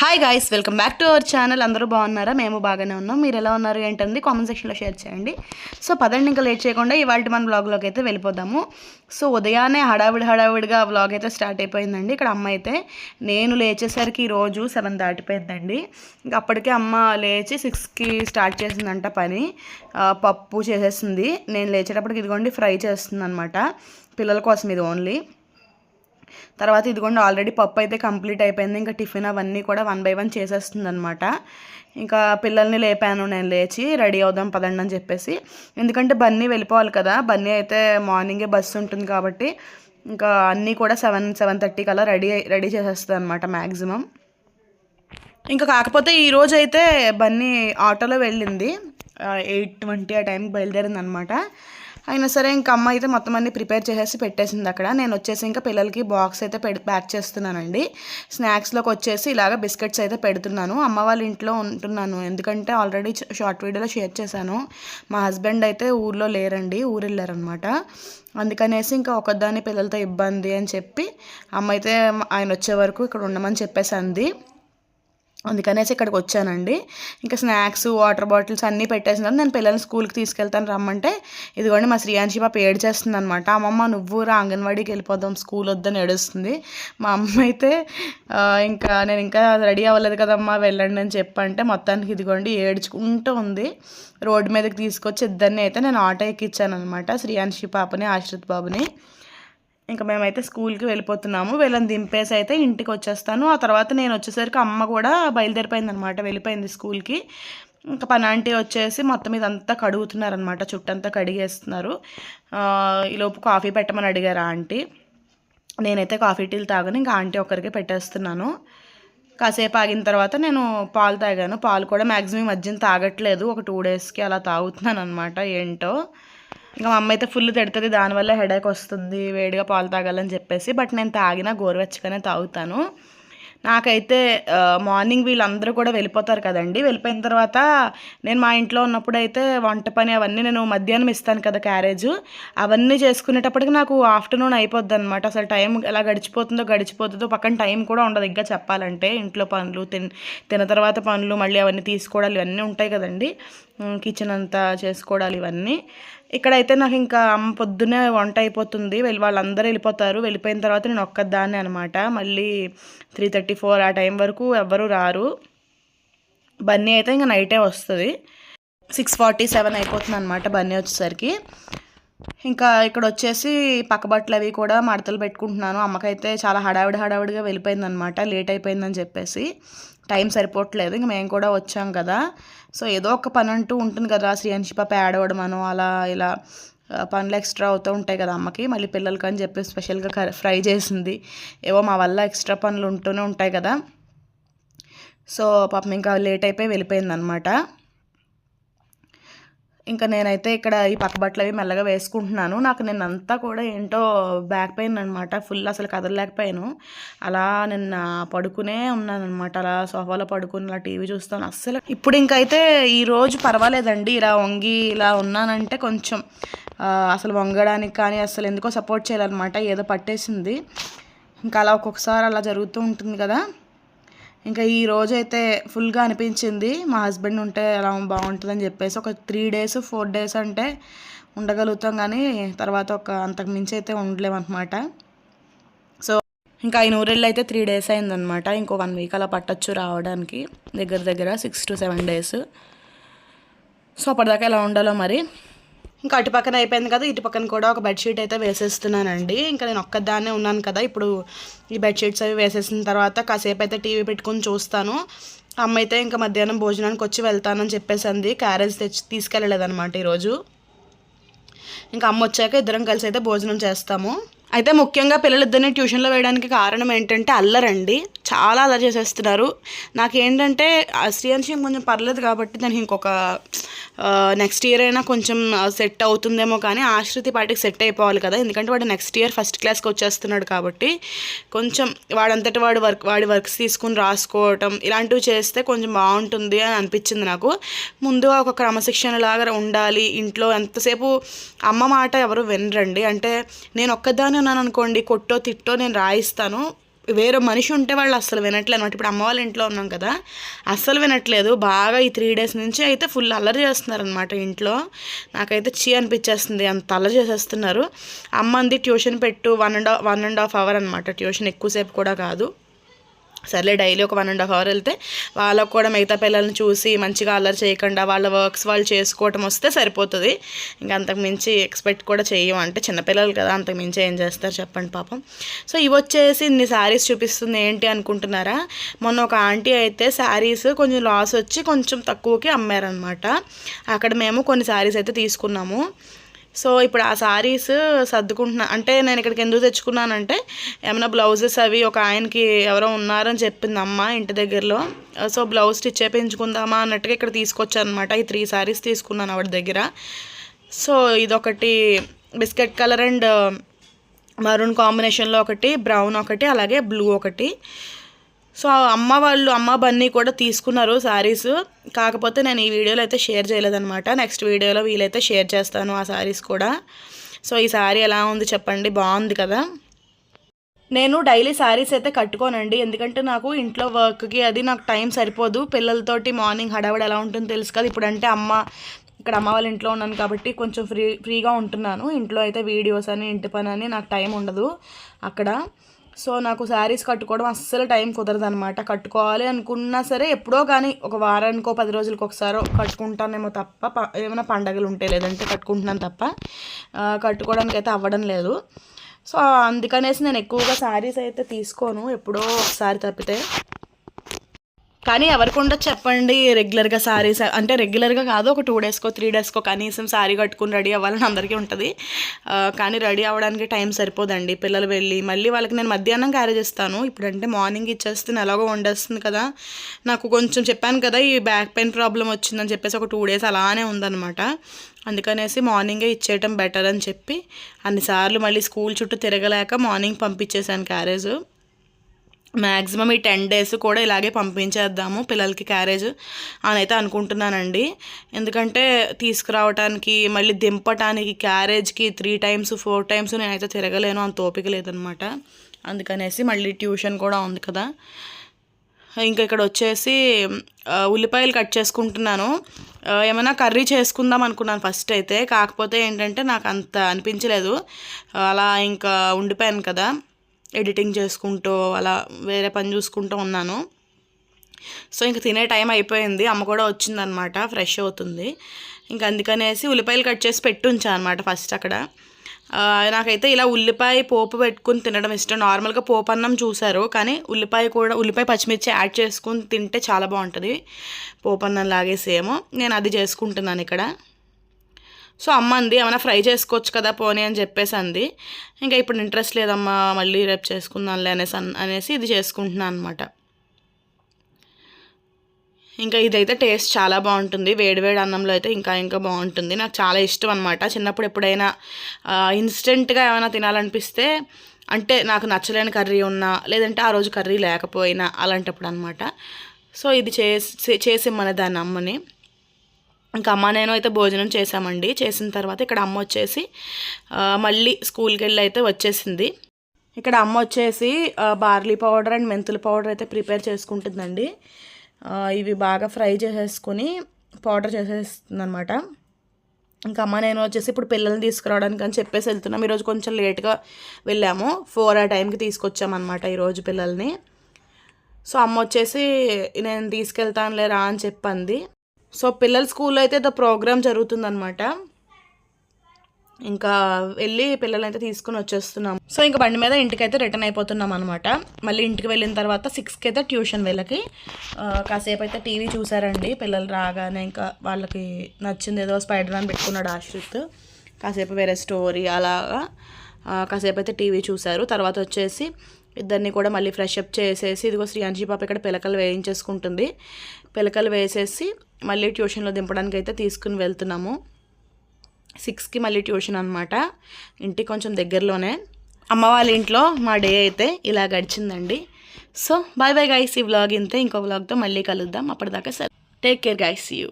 Hi guys welcome back to our channel అందరూ బాగున్నారా? మేము బాగానే ఉన్నాం. మీరు ఎలా ఉన్నారు ఏంటంది కామెంట్ సెక్షన్లో షేర్ చేయండి. సో పదండి ఇంకా లేట్ చేయకుండా ఇవాళ మన బ్లాగ్లోకి అయితే వెళ్ళిపోదాము. సో ఉదయాన్నే హడావిడి హడావిడిగా వ్లాగ్ అయితే స్టార్ట్ అయిపోయిందండి. ఇక్కడ అమ్మ అయితే నేను లేచేసరికి ఈరోజు సెవెన్ దాటిపోయిందండి. ఇంకా అప్పటికే అమ్మ లేచి సిక్స్కి స్టార్ట్ చేసిందంట పని. పప్పు చేసేసింది. నేను లేచేటప్పటికి ఇదిగోండి ఫ్రై చేస్తుంది అనమాట పిల్లల కోసం ఇది ఓన్లీ తర్వాత ఇదిగోండి ఆల్రెడీ పప్పు అయితే కంప్లీట్ అయిపోయింది. ఇంకా టిఫిన్ అవన్నీ కూడా వన్ బై వన్ చేసేస్తుంది అనమాట ఇంకా పిల్లల్ని లేపాను నేను లేచి రెడీ అవుదాం పదండి అని చెప్పేసి. ఎందుకంటే బన్నీ వెళ్ళిపోవాలి కదా బన్నీ అయితే మార్నింగే బస్సు ఉంటుంది కాబట్టి ఇంకా అన్నీ కూడా సెవెన్ సెవెన్ థర్టీకి అలా రెడీ రెడీ చేసేస్తుంది అనమాట మ్యాక్సిమం ఇంకా కాకపోతే ఈ రోజు అయితే బన్నీ ఆటోలో వెళ్ళింది. ఎయిట్ ట్వంటీ ఆ టైంకి బయలుదేరింది అనమాట అయినా సరే ఇంకా అమ్మ అయితే మొత్తం అన్ని ప్రిపేర్ చేసేసి పెట్టేసింది అక్కడ. నేను వచ్చేసి ఇంకా పిల్లలకి బాక్స్ అయితే పెడి ప్యాక్ చేస్తున్నానండి. స్నాక్స్లోకి వచ్చేసి ఇలాగ బిస్కెట్స్ అయితే పెడుతున్నాను. అమ్మ వాళ్ళ ఇంట్లో ఉంటున్నాను. ఎందుకంటే ఆల్రెడీ షార్ట్ వీడియోలో షేర్ చేశాను. మా హస్బెండ్ అయితే ఊర్లో లేరండి. ఊరు వెళ్ళారనమాట అందుకనేసి ఇంకా ఒకదాన్ని పిల్లలతో ఇబ్బంది అని చెప్పి అమ్మ అయితే ఆయన వచ్చే వరకు ఇక్కడ ఉండమని చెప్పేసి అంది అందుకనేసి ఇక్కడికి వచ్చానండి. ఇంకా స్నాక్స్ వాటర్ బాటిల్స్ అన్నీ పెట్టేసినాను నేను పిల్లల్ని స్కూల్కి తీసుకెళ్తాను రమ్మంటే ఇదిగోండి మా శ్రీయాంశి పాప ఏడ్చేస్తుంది అనమాట అమ్మమ్మ నువ్వు రా అంగన్వాడీకి వెళ్ళిపోదాం స్కూల్ వద్దని ఏడుస్తుంది. మా అమ్మ అయితే ఇంకా నేను ఇంకా రెడీ అవ్వలేదు కదమ్మా వెళ్ళండి అని చెప్పంటే మొత్తానికి ఇదిగోండి ఏడ్చుకుంటూ ఉంది. రోడ్డు మీదకి తీసుకొచ్చి ఇద్దరిని అయితే నేను ఆటో ఎక్కించాను అనమాట శ్రీయాంశి పాపని ఆశ్రిత్ బాబుని. ఇంకా మేమైతే స్కూల్కి వెళ్ళిపోతున్నాము. వీళ్ళని దింపేసి అయితే ఇంటికి వచ్చేస్తాను ఆ తర్వాత నేను వచ్చేసరికి అమ్మ కూడా బయలుదేరిపోయింది అనమాట వెళ్ళిపోయింది స్కూల్కి. ఇంకా పని ఆంటీ వచ్చేసి మొత్తం ఇదంతా కడుగుతున్నారనమాట చుట్టంతా కడిగేస్తున్నారు. ఈలోపు కాఫీ పెట్టమని అడిగారు ఆంటీ. నేనైతే కాఫీ టీలు తాగను ఇంకా ఆంటీ ఒక్కరికి పెట్టేస్తున్నాను. కాసేపు ఆగిన తర్వాత నేను పాలు తాగాను. పాలు కూడా మ్యాక్సిమం మధ్యన తాగట్లేదు. ఒక టూ డేస్కి అలా తాగుతున్నాను అనమాట ఏంటో. ఇంకా మా అమ్మ అయితే ఫుల్ తిడుతుంది దానివల్ల హెడేక్ వస్తుంది వేడిగా పాలు తాగాలని చెప్పేసి. బట్ నేను తాగినా గోరువెచ్చగానే తాగుతాను. నాకైతే మార్నింగ్ వీళ్ళందరూ కూడా వెళ్ళిపోతారు కదండి. వెళ్ళిపోయిన తర్వాత నేను మా ఇంట్లో ఉన్నప్పుడు అయితే వంట పని అవన్నీ నేను మధ్యాహ్నం ఇస్తాను కదా క్యారేజ్. అవన్నీ చేసుకునేటప్పటికి నాకు ఆఫ్టర్నూన్ అయిపోద్ది అనమాట అసలు టైం ఎలా గడిచిపోతుందో గడిచిపోతుందో పక్కన టైం కూడా ఉండదు. ఇంకా చెప్పాలంటే ఇంట్లో పనులు తిన్ తిన తర్వాత పనులు మళ్ళీ అవన్నీ తీసుకోవడాలు ఇవన్నీ ఉంటాయి కదండి. కిచెన్ అంతా చేసుకోవడాలు ఇవన్నీ. ఇక్కడైతే నాకు ఇంకా అమ్మ పొద్దున్నే వంట అయిపోతుంది. వెళ్ళి వాళ్ళందరూ వెళ్ళిపోతారు. వెళ్ళిపోయిన తర్వాత నేను ఒక్కదాన్ని అనమాట మళ్ళీ త్రీ థర్టీ ఫోర్ ఆ టైం వరకు ఎవ్వరూ రారు. బన్నీ అయితే ఇంకా నైటే వస్తుంది. సిక్స్ ఫార్టీ సెవెన్ అయిపోతుంది అనమాట బన్నీ వచ్చేసరికి. ఇంకా ఇక్కడ వచ్చేసి పక్క బట్టలు అవి కూడా మడతలు పెట్టుకుంటున్నాను. అమ్మకైతే చాలా హడావిడి హడావిడిగా వెళ్ళిపోయిందనమాట లేట్ అయిపోయిందని చెప్పేసి. టైం సరిపోవట్లేదు. ఇంక మేము కూడా వచ్చాం కదా. సో ఏదో ఒక పని అంటూ ఉంటుంది కదా. శ్రీయాంశి పాప ఏడవడం అను అలా ఇలా పనులు ఎక్స్ట్రా అవుతూ ఉంటాయి కదా అమ్మకి. మళ్ళీ పిల్లలకి అని చెప్పి స్పెషల్గా ఫ్రై చేసింది. ఏవో మా వల్ల ఎక్స్ట్రా పనులు ఉంటూనే ఉంటాయి కదా. సో పాపం ఇంకా లేట్ అయిపోయి వెళ్ళిపోయింది అనమాట ఇంకా నేనైతే ఇక్కడ ఈ పక్క బట్టలు అవి మెల్లగా వేసుకుంటున్నాను. నాకు నిన్నంతా కూడా ఏంటో బ్యాక్ పెయిన్ అనమాట ఫుల్ అసలు కదలలేకపోయాను. అలా నిన్న పడుకునే ఉన్నాను అనమాట అలా సోఫాలో పడుకుని అలా టీవీ చూస్తాను. అస్సలు ఇప్పుడు ఇంకైతే ఈరోజు పర్వాలేదండి. ఇలా వంగి ఇలా ఉన్నానంటే కొంచెం అసలు వంగడానికి కానీ అసలు ఎందుకో సపోర్ట్ చేయాలన్నమాట. ఏదో పట్టేసింది. ఇంకా అలా ఒక్కొక్కసారి అలా జరుగుతూ ఉంటుంది కదా. ఇంకా ఈ రోజు అయితే ఫుల్గా అనిపించింది. మా హస్బెండ్ ఉంటే ఎలా బాగుంటుందని చెప్పేసి ఒక త్రీ డేస్ ఫోర్ డేస్ అంటే ఉండగలుగుతాం కానీ తర్వాత ఒక అంతకు మించి అయితే ఉండలేమన్నమాట. సో ఇంకా ఆయన ఊరెళ్ళి అయితే త్రీ డేస్ అయిందనమాట ఇంకో వన్ వీక్ అలా పట్టచ్చు రావడానికి. దగ్గర దగ్గర six to seven days so అప్పటిదాకా ఎలా ఉండాలో మరి. ఇంకా అటు పక్కన అయిపోయింది కదా ఇటు పక్కన కూడా ఒక బెడ్షీట్ అయితే వేసేస్తున్నానండి. ఇంకా నేను ఒక్కదాన్నే ఉన్నాను కదా ఇప్పుడు ఈ బెడ్షీట్స్ అవి వేసేసిన తర్వాత కాసేపు అయితే టీవీ పెట్టుకొని చూస్తాను. అమ్మ అయితే ఇంకా మధ్యాహ్నం భోజనానికి వచ్చి వెళ్తానని చెప్పేసింది క్యారేజ్ తెచ్చి తీసుకెళ్ళలేదనమాట ఈరోజు. ఇంకా అమ్మ వచ్చాక ఇద్దరం కలిసి అయితే భోజనం చేస్తాము. అయితే ముఖ్యంగా పిల్లలిద్దరిని ట్యూషన్లో వేయడానికి కారణం ఏంటంటే అల్లరండి. చాలా అలా చేసేస్తున్నారు. నాకేంటంటే శ్రీయాంశం కొంచెం పర్లేదు కాబట్టి దానికి ఇంకొక నెక్స్ట్ ఇయర్ అయినా కొంచెం సెట్ అవుతుందేమో కానీ ఆశ్రితి పాటికి సెట్ అయిపోవాలి కదా. ఎందుకంటే వాడు నెక్స్ట్ ఇయర్ ఫస్ట్ క్లాస్కి వచ్చేస్తున్నాడు కాబట్టి కొంచెం వాడంతటి వాడు వర్క్ వాడి వర్క్స్ తీసుకుని రాసుకోవటం ఇలాంటివి చేస్తే కొంచెం బాగుంటుంది అని అనిపించింది నాకు. ముందుగా ఒక క్రమశిక్షణ లాగా ఉండాలి. ఇంట్లో ఎంతసేపు అమ్మ మాట ఎవరు వినరండి. అంటే నేను ఒక్కదాన్ని ఉన్నాను అనుకోండి కొట్టో తిట్టో నేను రాయిస్తాను. వేరే మనిషి ఉంటే వాళ్ళు అస్సలు వినట్లేదు అనమాట ఇప్పుడు అమ్మ వాళ్ళ ఇంట్లో ఉన్నాం కదా అస్సలు వినట్లేదు. బాగా ఈ త్రీ డేస్ నుంచి అయితే ఫుల్ అల్లరి చేస్తున్నారనమాట ఇంట్లో. నాకైతే చీ అనిపించేస్తుంది అంత అల్లరి చేసేస్తున్నారు. అమ్మ అంది ట్యూషన్ పెట్టు one and one and half hour అనమాట ట్యూషన్ ఎక్కువసేపు కూడా కాదు. సర్లే డైలీ ఒక వన్ అండ్ హాఫ్ అవర్ వెళ్తే వాళ్ళకు కూడా మిగతా పిల్లల్ని చూసి మంచిగా అల్లరి చేయకుండా వాళ్ళ వర్క్స్ వాళ్ళు చేసుకోవటం వస్తే సరిపోతుంది. ఇంకా అంతకు మించి ఎక్స్పెక్ట్ కూడా చేయము. అంటే చిన్నపిల్లలు కదా అంతకు మించి ఏం చేస్తారు చెప్పండి పాపం. సో ఇవి వచ్చేసి ఇన్ని శారీస్ చూపిస్తుంది ఏంటి అనుకుంటున్నారా? మొన్న ఒక ఆంటీ అయితే శారీస్ కొంచెం లాస్ వచ్చి కొంచెం తక్కువకి అమ్మారనమాట అక్కడ మేము కొన్ని శారీస్ అయితే తీసుకున్నాము. సో ఇప్పుడు ఆ శారీస్ సర్దుకుంటున్నా అంటే నేను ఇక్కడికి ఎందుకు తెచ్చుకున్నానంటే ఏమైనా బ్లౌజెస్ అవి ఒక ఆయనకి ఎవరో ఉన్నారని చెప్పింది అమ్మ ఇంటి దగ్గరలో. సో బ్లౌజ్ స్టిచ్ చేయించుకుందామా అన్నట్టుగా ఇక్కడ తీసుకొచ్చాను అనమాట ఈ త్రీ శారీస్ తీసుకున్నాను ఆవిడ దగ్గర. సో ఇదొకటి బిస్కెట్ కలర్ అండ్ మరూన్ కాంబినేషన్లో ఒకటి బ్రౌన్ ఒకటి అలాగే బ్లూ ఒకటి. సో అమ్మ వాళ్ళు అమ్మ బన్నీ కూడా తీసుకున్నారు శారీస్ కాకపోతే నేను ఈ వీడియోలో అయితే షేర్ చేయలేదన్నమాట. నెక్స్ట్ వీడియోలో వీలైతే షేర్ చేస్తాను ఆ శారీస్ కూడా. సో ఈ శారీ ఎలా ఉంది చెప్పండి? బాగుంది కదా? నేను డైలీ శారీస్ అయితే కట్టుకోనండి. ఎందుకంటే నాకు ఇంట్లో వర్క్కి అది నాకు టైం సరిపోదు. పిల్లలతోటి మార్నింగ్ హడావిడి ఎలా ఉంటుందో తెలుసు కదా. ఇప్పుడంటే అమ్మ ఇక్కడ అమ్మ వాళ్ళ ఇంట్లో ఉన్నాను కాబట్టి కొంచెం ఫ్రీ ఫ్రీగా ఉంటున్నాను. ఇంట్లో అయితే వీడియోస్ అని ఇంటి పని అని నాకు టైం ఉండదు అక్కడ. సో నాకు శారీస్ కట్టుకోవడం అస్సలు టైం కుదరదు అనమాట కట్టుకోవాలి అనుకున్నా సరే ఎప్పుడో కానీ ఒక వారానికో పది రోజులకి ఒకసారో కట్టుకుంటానేమో తప్ప ఏమైనా పండగలు ఉంటే లేదంటే కట్టుకుంటున్నాను తప్ప కట్టుకోవడానికి అయితే అవ్వడం లేదు. సో అందుకనేసి నేను ఎక్కువగా శారీస్ అయితే తీసుకోను. ఎప్పుడో ఒకసారి తప్పితే కానీ ఎవరికి ఉండదు చెప్పండి రెగ్యులర్గా శారీస్ అంటే రెగ్యులర్గా కాదు ఒక టూ డేస్కో త్రీ డేస్కో కనీసం శారీ కట్టుకుని రెడీ అవ్వాలని అందరికీ ఉంటుంది. కానీ రెడీ అవ్వడానికి టైం సరిపోదండి. పిల్లలు వెళ్ళి మళ్ళీ వాళ్ళకి నేను మధ్యాహ్నం క్యారేజ్ ఇస్తాను ఇప్పుడంటే మార్నింగ్ ఇచ్చేస్తే ఎలాగో వండేస్తుంది కదా. నాకు కొంచెం చెప్పాను కదా ఈ బ్యాక్ పెయిన్ ప్రాబ్లం వచ్చిందని చెప్పేసి ఒక టూ డేస్ అలానే ఉందన్నమాట. అందుకనేసి మార్నింగే ఇచ్చేయటం బెటర్ అని చెప్పి అన్నిసార్లు మళ్ళీ స్కూల్ చుట్టూ తిరగలేక మార్నింగ్ పంపించేశాను క్యారేజ్ మ్యాక్సిమం ఈ టెన్ డేస్ కూడా ఇలాగే పంపించేద్దాము పిల్లలకి క్యారేజ్ అని అయితే అనుకుంటున్నానండి. ఎందుకంటే తీసుకురావడానికి మళ్ళీ దింపటానికి క్యారేజ్కి త్రీ టైమ్స్ ఫోర్ టైమ్స్ నేనైతే తిరగలేను అంత ఓపిక లేదనమాట. అందుకనేసి మళ్ళీ ట్యూషన్ కూడా ఉంది కదా. ఇంకా ఇక్కడ వచ్చేసి ఉల్లిపాయలు కట్ చేసుకుంటున్నాను. ఏమైనా కర్రీ చేసుకుందాం అనుకున్నాను ఫస్ట్ అయితే. కాకపోతే ఏంటంటే నాకు అంత అనిపించలేదు. అలా ఇంకా ఉండిపోయాను కదా. ఎడిటింగ్ చేసుకుంటూ అలా వేరే పని చూసుకుంటూ ఉన్నాను. సో ఇంక తినే టైం అయిపోయింది. అమ్మ కూడా వచ్చిందనమాట ఫ్రెష్ అవుతుంది. ఇంక అందుకనేసి ఉల్లిపాయలు కట్ చేసి పెట్టుంచా అనమాట ఫస్ట్ అక్కడ. నాకైతే ఇలా ఉల్లిపాయ పోపు పెట్టుకుని తినడం ఇష్టం. నార్మల్గా పోపు అన్నం చూసారు కానీ ఉల్లిపాయ కూడా ఉల్లిపాయ పచ్చిమిర్చి యాడ్ చేసుకుని తింటే చాలా బాగుంటుంది. పోపు అన్నం లాగే సేమ్. నేను అది చేసుకుంటున్నాను ఇక్కడ. సో అమ్మ అంది ఏమైనా ఫ్రై చేసుకోవచ్చు కదా పోనీ అని చెప్పేసి అంది ఇంకా ఇప్పుడు ఇంట్రెస్ట్ లేదమ్మా మళ్ళీ రేపు చేసుకుందాంలే అనేసి అనేసి ఇది చేసుకుంటున్నాను అనమాట ఇంకా ఇదైతే టేస్ట్ చాలా బాగుంటుంది. వేడివేడి అన్నంలో అయితే ఇంకా ఇంకా బాగుంటుంది. నాకు చాలా ఇష్టం అనమాట చిన్నప్పుడు ఎప్పుడైనా ఇన్స్టెంట్గా ఏమైనా తినాలనిపిస్తే అంటే నాకు నచ్చలేని కర్రీ ఉన్నా లేదంటే ఆ రోజు కర్రీ లేకపోయినా అలాంటప్పుడు అనమాట సో ఇది చేసి చేసి మన దాన్ని అమ్మని. ఇంకా అమ్మ నేను అయితే భోజనం చేసామండి చేసిన తర్వాత ఇక్కడ అమ్మ వచ్చేసి మళ్ళీ స్కూల్కి వెళ్ళి అయితే వచ్చేసింది. ఇక్కడ అమ్మ వచ్చేసి బార్లీ పౌడర్ అండ్ మెంతుల పౌడర్ అయితే ప్రిపేర్ చేసుకుంటుందండి. ఇవి బాగా ఫ్రై చేసేసుకొని పౌడర్ చేసేస్తుంది అనమాట ఇంకా అమ్మ నేను వచ్చేసి ఇప్పుడు పిల్లల్ని తీసుకురావడానికి అని చెప్పేసి వెళ్తున్నాం. ఈరోజు కొంచెం లేట్గా వెళ్ళాము. ఫోర్ ఆ టైంకి తీసుకొచ్చామన్నమాట ఈరోజు పిల్లల్ని. సో అమ్మ వచ్చేసి నేను తీసుకెళ్తాను లేరా అని చెప్పింది. సో పిల్లల స్కూల్లో అయితే ద ప్రోగ్రామ్ జరుగుతుందనమాట ఇంకా వెళ్ళి పిల్లలైతే తీసుకుని వచ్చేస్తున్నాం. సో ఇంకా బండి మీద ఇంటికైతే రిటర్న్ అయిపోతున్నాం అనమాట మళ్ళీ ఇంటికి వెళ్ళిన తర్వాత సిక్స్కి అయితే ట్యూషన్ వీళ్ళకి. కాసేపు అయితే టీవీ చూసారండి పిల్లలు రాగానే ఇంకా వాళ్ళకి నచ్చింది ఏదో స్పైడర్ మ్యాన్ పెట్టుకున్నాడు ఆశ్రిత్. కాసేపు వేరే స్టోరీ అలాగా. కాసేపు అయితే టీవీ చూశారు. తర్వాత వచ్చేసి ఇద్దరిని కూడా మళ్ళీ ఫ్రెష్ అప్ చేసేసి ఇదిగో శ్రీయాంజీ పాప ఇక్కడ పిలకలు వేయించేసుకుంటుంది. పిలకలు వేసేసి మళ్ళీ ట్యూషన్లో దింపడానికి అయితే తీసుకుని వెళ్తున్నాము. సిక్స్కి మళ్ళీ ట్యూషన్ అనమాట ఇంటికి కొంచెం దగ్గరలోనే. అమ్మ వాళ్ళ ఇంట్లో మా డే అయితే ఇలా గడిచిందండి. సో బాయ్ బాయ్ గైస్ ఈ వ్లాగ్ ఇంతే. ఇంకో వ్లాగ్తో మళ్ళీ కలుద్దాం. అప్పటిదాకా సరే టేక్ కేర్ గైస్ యూ